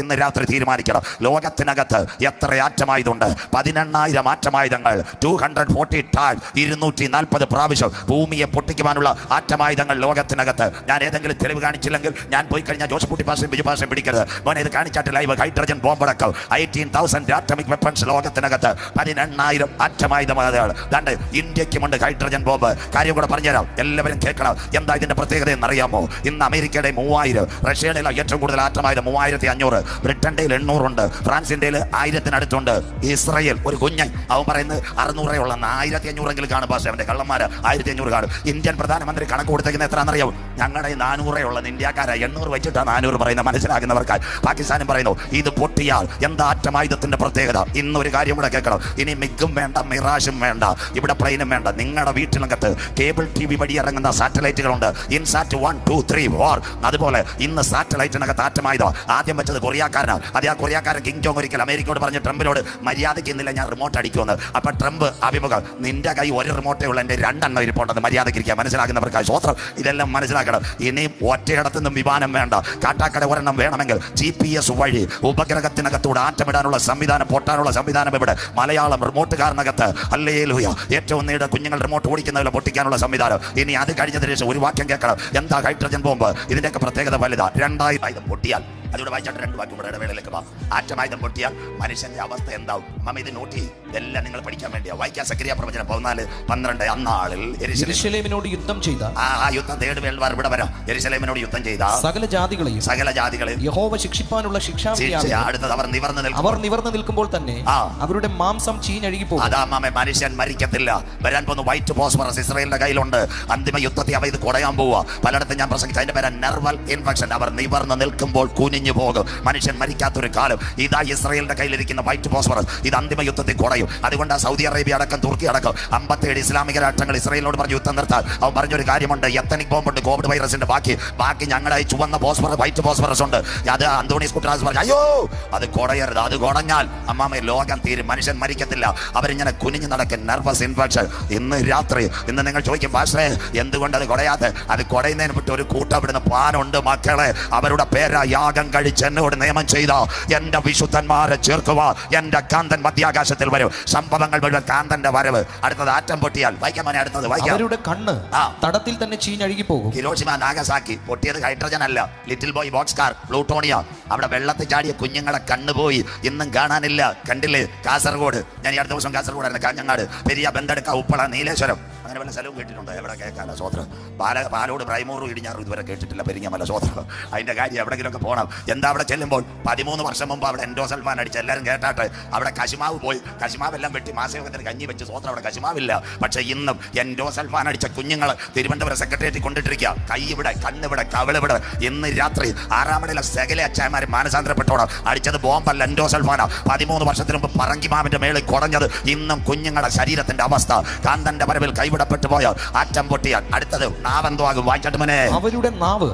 ഇന്ന് രാത്രി തീരുമാനിക്കണം. ലോകത്തിനകത്ത് എത്ര ആറ്റമായതുണ്ട്? പതിനെണ്ണായിരം ആറ്റമായുധങ്ങൾ ടു ഹൺഡ്രഡ് ഫോർട്ടി ടൈം ഇരുന്നൂറ്റി നാൽപ്പത് പ്രാവശ്യം ഭൂമിയെ പൊട്ടിക്കുവാനുള്ള ആറ്റമായുധങ്ങൾ ലോകത്തിനകത്ത്. ഞാൻ ഏതെങ്കിലും തെളിവ് കാണിച്ചില്ലെങ്കിൽ ഞാൻ പോയി കഴിഞ്ഞാൽ ജോസഫ് കുട്ടി പാസം ബിജു പാസം പിടിക്കരുത്. മോനെ ഇത് കാണിച്ചാട്ട് ലൈവ് ഹൈഡ്രജൻ ബോംബടക്കം എയ്റ്റീൻ തൗസൻഡ് ആറ്റമിക് വെപ്പൺസ് ലോകത്തിനകത്ത്. പതിനെണ്ണായിരം ആറ്റമായുധമായതുകൾ ദാണ്ട് ഇന്ത്യക്കുമുണ്ട് ഹൈഡ്രജൻ ബോംബ്. കാര്യം കൂടെ പറഞ്ഞുതരാം. എല്ലാവരും കേൾക്കണം. എന്താ ഇതിന്റെ പ്രത്യേകത എന്നറിയാമോ ഇന്ന് അമേരിക്കയുടെ മൂവായിരം റഷ്യയുടെ ഏറ്റവും കൂടുതൽ ആറ്റമായുധം മൂവായിരത്തി അഞ്ഞൂറ്. ബ്രിട്ടന്റെ എണ്ണൂറുണ്ട് ഫ്രാൻസിന്റെ ആയിരത്തിനടുത്തുണ്ട്. ഇസ്രയേൽ ഒരു കുഞ്ഞൻ അവൻ പറയുന്നത് അറുന്നൂറേ ഉള്ള. ആയിരത്തി അഞ്ഞൂറെങ്കിലും കാണും പക്ഷേ അവന്റെ കള്ളന്മാർ ആയിരത്തി അഞ്ഞൂറ് കാണും. ഇന്ത്യൻ പ്രധാനമന്ത്രി കണക്ക് കൊടുത്തേക്കുന്ന എത്രയാണെന്നറിയാം ഞങ്ങളുടെ നാനൂറേ ഉള്ള. ഇന്ത്യക്കാരെ എണ്ണൂറ് വെച്ചിട്ടാണ് നാനൂറ് പറയുന്നത് മനസ്സിലാക്കുന്നവർക്കായി പാകിസ്ഥാനും പറയുന്നു ഇത് പൊട്ടിയാൽ എന്താ അറ്റമായുധത്തിന്റെ പ്രത്യേകത? ഇന്നൊരു കാര്യം കൂടെ കേൾക്കണം. ഇനി മിഗും വേണ്ട മിറാഷും വേണ്ട ഇവിടെ പ്ലെയിനും വേണ്ട. നിങ്ങളുടെ വീട്ടിനകത്ത് കേബിൾ ടി വി വഴി ഇറങ്ങുന്ന സാറ്റലൈറ്റുകളുണ്ട്. INSAT one two three four. അതുപോലെ ഇന്ന് സാറ്റലൈറ്റിനകത്ത് ആറ്റമായുധം. ആദ്യം വെച്ചത് കൊറിയാക്കാരനാണ്. അതേ ആ കൊറിയാക്കാരൻ കിങ് ജോങ് ഒരിക്കൽ അമേരിക്കയോട് പറഞ്ഞ് ട്രംപിനോട് മര്യാദയ്ക്ക് ഇന്നില്ല ഞാൻ റിമോട്ട് അടിക്കുമെന്ന്. അപ്പൊ ട്രംപ് അഭിമുഖം നിന്റെ കൈ ഒരു റിമോട്ടേ ഉള്ളൂ എന്റെ രണ്ടെണ്ണം ഇരിപ്പുണ്ടെന്ന് മര്യാദയ്ക്ക് ഇരിക്കുക മനസ്സിലാക്കുന്നവർക്കായി സ്വത്രം ഇതെല്ലാം മനസ്സിലാക്കണം. ഇനിയും ഒറ്റയിടത്തു നിന്നും വിമാനം വേണ്ട. കാട്ടാക്കട ഒരെണ്ണം വേണമെങ്കിൽ ജി പി എസ് വഴി ഉപഗ്രഹത്തിനകത്തൂടെ ആറ്റമിടാനുള്ള സംവിധാനം പൊട്ടാനുള്ള സംവിധാനം ഇവിടെ മലയാളം റിമോട്ടുകാരനകത്ത് അല്ലേ ലൂയ ഏറ്റവും നീണ്ട കുഞ്ഞുങ്ങൾ റിമോട്ട് ഓടിക്കുന്നതിൽ പൊട്ടിക്കാനുള്ള സംവിധാനം. ഇനി അത് കഴിഞ്ഞതിന് ശേഷം ഒരു വാക്യം കേൾക്കണം. എന്താ ഹൈഡ്രജൻ ബോംബ്? ഇതിന്റെയൊക്കെ പ്രത്യേകത വലുതാണ് രണ്ടായിരം പൊട്ടിയാൽ അതിലൂടെ വായിച്ചാട്ട് രണ്ട് വാക്യം കൂടെ ഇടവേളയിലേക്ക് വാ. ആറ്റമായുധം പൊട്ടിയാൽ മനുഷ്യന്റെ അവസ്ഥ എന്താവും? മമ്മ ഇത് നോട്ട് ഇതെല്ലാം നിങ്ങൾ പഠിക്കാൻ വേണ്ടിയാ. വായിക്കാൻ സക്രിയ പ്രവചനം. പതിനാല് പന്ത്രണ്ട് അന്നാളിൽ യെരൂശലേം- യുദ്ധം ചെയ്ത ആ യുദ്ധം തേട് വേൾവാർ ഇവിടെ വരാം. യുദ്ധം ചെയ്ത സകല ജാതികളെയും സകല ജാതികളെ യഹോവ ശിക്ഷിപ്പാനുള്ള ശിക്ഷ അടുത്തത് അവർ നിവർന്ന് അവർ നിവർന്ന് നിൽക്കുമ്പോൾ തന്നെ. അവരുടെ മാംസം ചീഞ്ഞഴുകി പോകും. അതാ മാമ മനുഷ്യൻ മരിക്കത്തില്ല. വരാൻ പോകുന്ന വൈറ്റ് ഫോസ്ഫറസ് ഇസ്രയേലിന്റെ കയ്യിലുണ്ട്. അന്തിമ യുദ്ധത്തെ അവ ഇത് കുടയാൻ പോവുക. പലയിടത്തും ഞാൻ പ്രസംഗിച്ച. അതിന്റെ പേര് നെർവൽ ഇൻഫെക്ഷൻ അവർ നിവർന്ന് നിൽക്കുമ്പോൾ കുനിഞ്ഞു പോകും. മനുഷ്യൻ മരിക്കാത്തൊരു കാലം. ഇതാ ഇസ്രയേലിന്റെ കയ്യിലിരിക്കുന്ന വൈറ്റ് ഫോസ്ഫറസ് ഇത് അന്തിമ യുദ്ധത്തിൽ കുറയും അതുകൊണ്ട് സൗദി അറേബ്യ അടക്കം തുർക്കി അടക്കം അമ്പത്തേഴ് ഇസ്ലാമിക രാഷ്ട്രങ്ങൾ ഇസ്രയേലിനോട് പറഞ്ഞു യുദ്ധം നിർത്താൻ. അവൻ പറഞ്ഞൊരു കാര്യമുണ്ട്. എത്തനിക് ബോംബുണ്ട് കോവിഡ് വൈറസിന്റെ ബാക്കി. ബാക്കി ഞങ്ങളായി ചുവന്ന ഫോസ്ഫറസ് വൈറ്റ് ഫോസ്ഫറസ് ഉണ്ട്. അത് അന്തോണീസ് കുട്ടറാസ് പറഞ്ഞു അയ്യോ അത് കുടയരുത്. അത് കുടഞ്ഞാൽ അമ്മാമ ലോകം തീരും. മനുഷ്യൻ മരിക്കത്തില്ല. അവരിങ്ങനെ കുനിഞ്ഞു നടക്കും. നെർവസ് ഇൻഫെക്ഷൻ ഇന്ന് രാത്രി. ഇന്ന് നിങ്ങൾ ചോദിക്കും ഭാഷേ എന്തുകൊണ്ട് അത് കുടയാതെ അത് കുടയുന്നതിന് വിട്ട് ഒരു കൂട്ടം ഇവിടുന്ന് പാനുണ്ട് മക്കളെ. അവരുടെ പേരാ യാഗം. കഴിച്ച് എന്നോട് നിയമം ചെയ്ത? എന്റെ വിശുദ്ധന്മാരെ ചേർക്കുക എന്റെ കാന്തൻ മധ്യാകാശത്തിൽ വരും. സംഭവങ്ങൾ മുഴുവൻ കാന്തന്റെ വരവ്. അടുത്തത് ആറ്റം പൊട്ടിയാൽ. വായിക്കാൻ മോനെ അടുത്തത് വായിക്കാം അവരുടെ കണ്ണ് ആ. തടത്തിൽ തന്നെ ചീഞ്ഞഴുകി പോകും. ഹിരോഷിമ നാഗസാക്കി പൊട്ടിയത് ഹൈഡ്രജൻ അല്ല. Little boy Bockscar plutonium. അവിടെ വെള്ളത്തിൽ ചാടിയ കുഞ്ഞുങ്ങളെ കണ്ണുപോയി ഇന്നും കാണാനില്ല. കണ്ടില്ലേ? കാസർഗോഡ്. ഞാൻ ഈ അടുത്ത ദിവസം കാസർഗോഡായിരുന്നു കാഞ്ഞങ്ങാട്. പെരിയ ബന്ധെടുക്ക ഉപ്പള നീലേശ്വരം. അങ്ങനെ വല്ല സ്ഥലവും കേട്ടിട്ടുണ്ടോ? എവിടെ കേൾക്കാല സോത്ര പാല പാലോട് പ്രൈമൂറും ഇടിഞ്ഞാറും ഇതുവരെ കേട്ടിട്ടില്ല. പെരിഞ്ഞമല സോത്ര അതിന്റെ കാര്യം എവിടെങ്കിലുമൊക്കെ പോകണം എന്താ അവിടെ ചെല്ലുമ്പോൾ? പതിമൂന്ന് വർഷം മുമ്പ് അവിടെ എൻഡോ സൽമാൻ അടിച്ച് എല്ലാവരും കേട്ടാട്ട് അവിടെ കശുമാവ് പോയി. കശുമാവെല്ലാം വെട്ടി മാസയോഗത്തിന് കഞ്ഞി വെച്ച് സോത്ര അവിടെ കശുമാവില്ല. പക്ഷേ ഇന്നും എൻഡോ സൽമാൻ അടിച്ച കുഞ്ഞുങ്ങൾ തിരുവനന്തപുരം സെക്രട്ടേറിയറ്റ് കൊണ്ടിട്ടിരിക്കുക. കൈ ഇവിടെ കണ്ണിവിടെ കവിളിവിടെ ഇന്ന് രാത്രി ആറാമടയിലെ സകല അച്ചായമാർ മാനസാന്തരപ്പെട്ടോണം അടിച്ചത് ബോംബല്ല എൻഡോ സൽമാന. പതിമൂന്ന് വർഷത്തിന് മുമ്പ് പറങ്കിമാവിന്റെ മേളിൽ കുടഞ്ഞത് ഇന്നും കുഞ്ഞുങ്ങളുടെ ശരീരത്തിന്റെ അവസ്ഥ. കാന്തന്റെ വരവിൽ കൈവിടപ്പെട്ടു പോയോ ആറ്റം പൊട്ടിയാൽ അടുത്തത് നാവെന്തോ ആകും. വായിച്ചട്ടുമനെ അവരുടെ നാവ്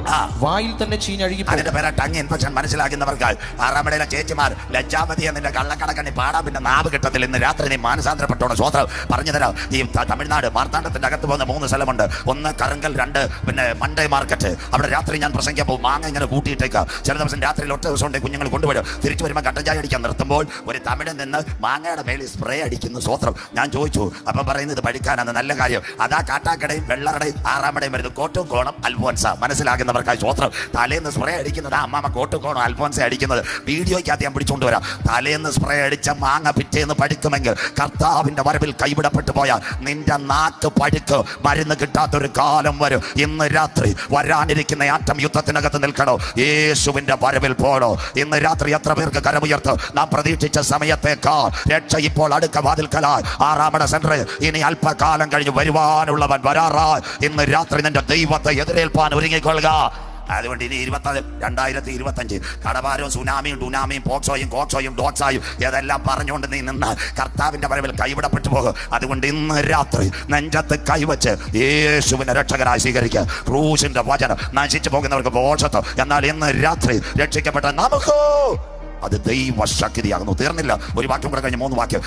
വായിൽ തന്നെ ചീഞ്ഞഴുകി അതിന്റെ പേരെ ടങ് ഇൻഫെക്ഷൻ. മനസ്സിലാക്കുന്നവർക്ക് ആറാമടയിലെ ചേച്ചിമാർ ലജ്ജാമതി എന്നിന്റെ കള്ളക്കടക്കണി പാടാ പിന്നെ നാവ് കിട്ടത്തിൽ ഇന്ന് രാത്രി നീ മാനസാന്തരപ്പെട്ടോണം. സ്വോത്രം പറഞ്ഞു തരാം. ഈ തമിഴ്നാട് മാർത്താണ്ഡത്തിന്റെ അകത്ത് പോകുന്ന മൂന്ന് സ്ഥലമുണ്ട്. ഒന്ന് കറങ്കൽ രണ്ട് പിന്നെ മണ്ടേ മാർക്കറ്റ്. അവിടെ രാത്രി ഞാൻ പ്രസംഗിക്കാൻ പോകും. മാങ്ങ ഇങ്ങനെ കൂട്ടിയിട്ടേക്കാം. ചില ദിവസം രാത്രിയിൽ ഒറ്റ ദിവസം ഉണ്ടെങ്കിൽ കുഞ്ഞുങ്ങൾ കൊണ്ടുവരും. തിരിച്ചു വരുമ്പോൾ കട്ടഞ്ചായ ചായ അടിക്കാൻ നിർത്തുമ്പോൾ ഒരു തമിഴിൽ നിന്ന് മാങ്ങയുടെ മേളിൽ സ്പ്രേ അടിക്കുന്നു. സ്വോത്രം ഞാൻ ചോദിച്ചു. അപ്പം പറയുന്നത് പഠിക്കാനാണ്. നല്ല കാര്യം. അതാ കാട്ടാക്കടയും വെള്ളറടയും ആറാമടയും വരുന്നത് കോട്ടും കോണം അൽഫോൻസ. മനസ്സിലാക്കുന്നവർക്കായി സ്വോത്രം. തലേന്ന് സ്പ്രേ അടിക്കുന്നത് അമ്മാമ കോട്ടും കോണം അൽഫോൻസ അടിക്കുന്നത്. വീഡിയോയ്ക്കകത്ത് ഞാൻ പിടിച്ചുകൊണ്ട് വരാം. തലേന്ന് സ്പ്രേ അടിച്ച മാങ്ങ പിറ്റേന്ന് പഠിക്കുമെങ്കിൽ കർത്താവിന്റെ വരവിൽ കൈവിടപ്പെട്ടു പോയാൽ നിന്റെ നാക്ക് പഴുക്ക്. മരുന്ന് കിട്ടാത്തൊരു കാലം വരും. ഇന്ന് രാത്രി വരാനിരിക്കുന്ന ആറ്റം യുദ്ധത്തിനകത്ത് നിൽക്കണോ? യേശുവിന്റെ വരവിൽ പോണോ? ഇന്ന് രാത്രി എത്ര പേർക്ക് കരമുയർത്ത്? നാം പ്രതീക്ഷിച്ച സമയത്തേക്കാൾ രക്ഷ ഇപ്പോൾ അടുക്ക വാതിൽക്കലാൽ ആറാമട സെന്റർ ഇനി അല്പകാലം കഴിഞ്ഞ് വരുവാനുള്ളവൻ വരാറാ ഇന്ന് രാത്രി നിന്റെ ദൈവത്തെ എതിരേൽപ്പാൻ ഒരുങ്ങിക്കൊള്ളുക. അതുകൊണ്ട് ഇനി ഇരുപത്തി രണ്ടായിരത്തി ഇരുപത്തഞ്ച് കടഭാരവും സുനാമിയും ഡുനാമിയും പോക്സോയും കോക്സോയും ഡോക്സായും ഇതെല്ലാം പറഞ്ഞുകൊണ്ട് നീ നിന്ന് കർത്താവിന്റെ വരവിൽ കൈവിടപ്പെട്ടു പോകും. അതുകൊണ്ട് ഇന്ന് രാത്രി നെഞ്ചത്ത് കൈവച്ച് യേശുവിനെ രക്ഷകനായി സ്വീകരിക്കുക. ക്രൂശിന്റെ വചനം നശിച്ചു പോകുന്നവർക്ക് ബോഷത്വം എന്നാൽ ഇന്ന് രാത്രി രക്ഷിക്കപ്പെട്ട നമുക്കോ അത് ദൈവശക്തിയാകുന്നു. തീർന്നില്ല. ഒരു വാക്യം കൂടെ കഴിഞ്ഞ് മൂന്ന് വാക്യം.